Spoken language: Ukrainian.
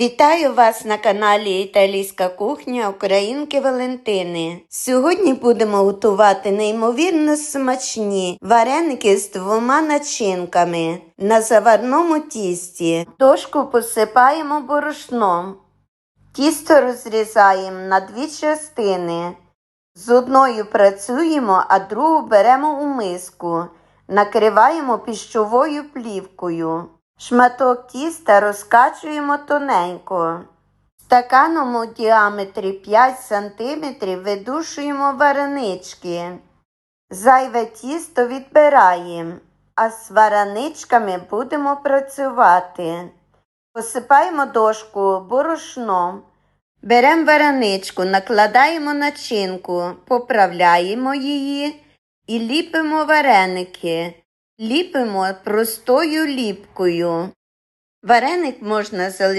Вітаю вас на каналі Італійська кухня Українки Валентини. Сьогодні будемо готувати неймовірно смачні вареники з двома начинками на заварному тісті. Дошку посипаємо борошном. Тісто розрізаємо на дві частини. З одною працюємо, а другу беремо у миску. Накриваємо піщовою плівкою. Шматок тіста розкачуємо тоненько. Стаканом у діаметрі 5 см видушуємо варенички. Зайве тісто відбираємо, а з вареничками будемо працювати. Посипаємо дошку борошном. Беремо вареничку, накладаємо начинку, поправляємо її і ліпимо вареники. Ліпимо простою ліпкою. Вареник можна залишити.